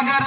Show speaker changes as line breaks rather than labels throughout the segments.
ಸಾಗರ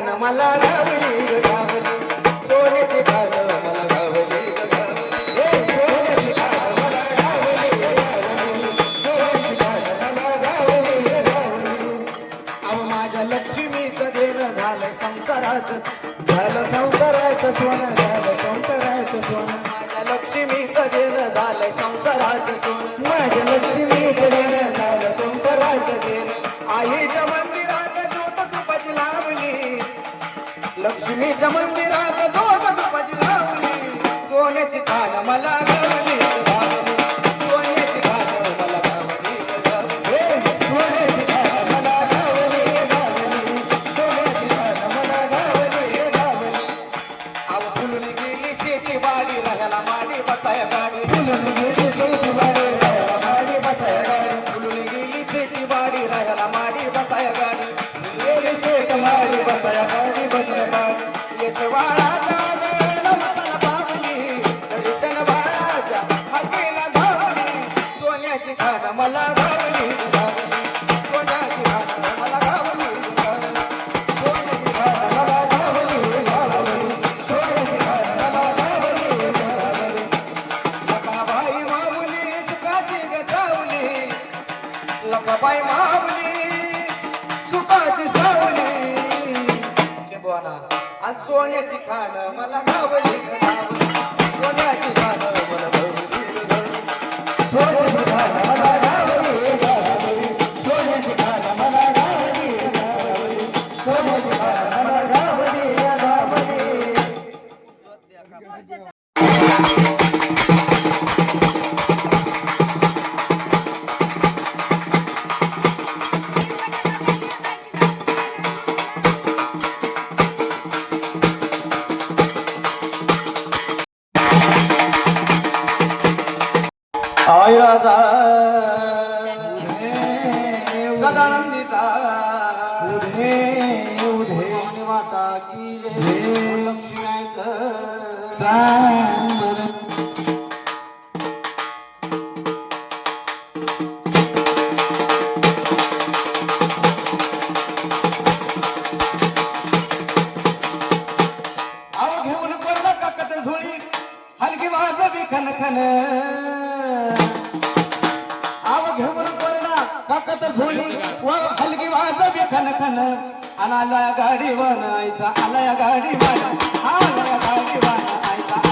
गाणं मला गावली गावली. सोन्याचे गाणं मला गावली माझ्या लक्ष्मीचं देणं झालं संसाराचं झालं संसाराचं सोनं झालं संसाराचं सोनं माझ्या लक्ष्मीचं देणं झालं संसाराचं सोनं. माझ्या लक्ष्मीचं देणं झालं संसाराचं देणं आई जमन लक्ष्मी जमंदिरात दोन अंबाबाई माऊली सुखाची सावली. बोला आज सोन्याची खाण मला गावली सोन्याची खाण मला
सोन्याची खाण मला गावली सोन्याची
खाण. सदानंदीचा
उधे उधे.
माता की जय लक्ष्मीचं
चांदण
आव घेऊन पडला काकत झोळी व हलकी वाजवी खन आला गाडी वन आईचा आला गाडी वन आला गाडी आयचा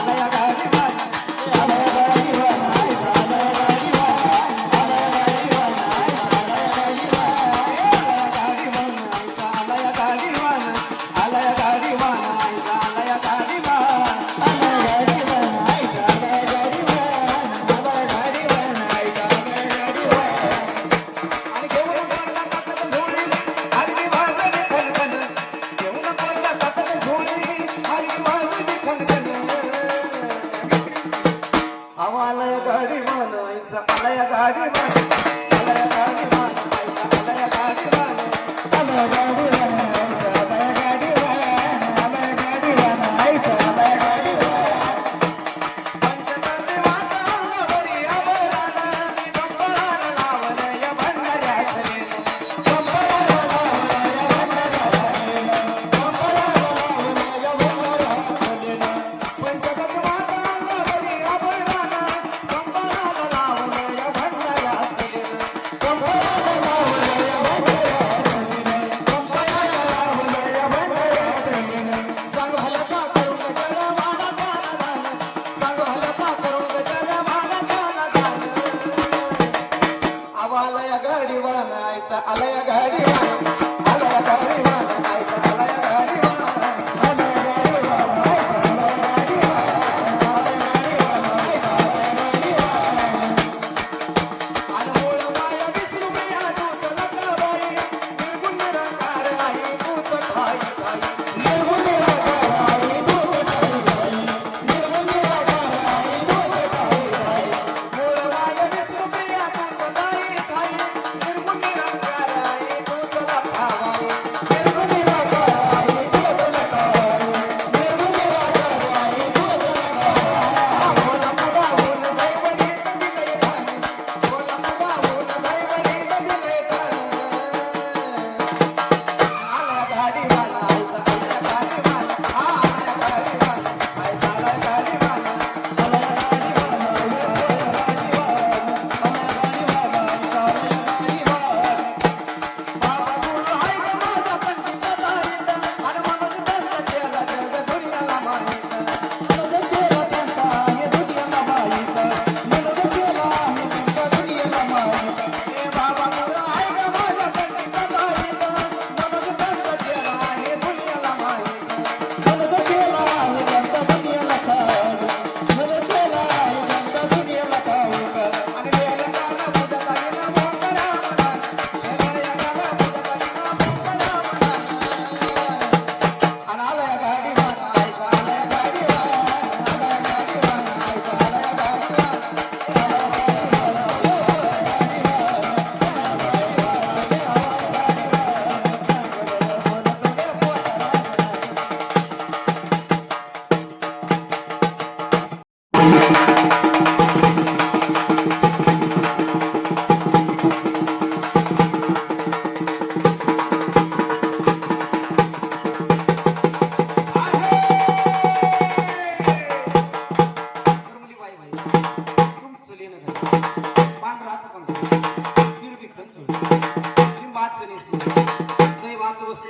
गावाला गाडी म्हणायचं आलय गाडी म्हणायचं
அலையகாடி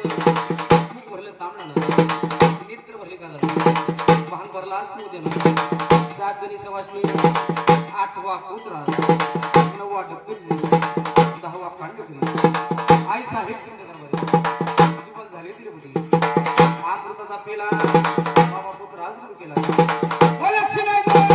भरलं तांबडा नेत्र भरले का भान
भरला आज उद्या सात जणी सवासनी आठवा कुत्रा नववा डकुली दहावा खांडकरी आई साहेब जीवन झाले तिरुपती अमृताचा पेला बाबा पुत्र आज सुरू केला ओ
हो लक्ष्मीबाई!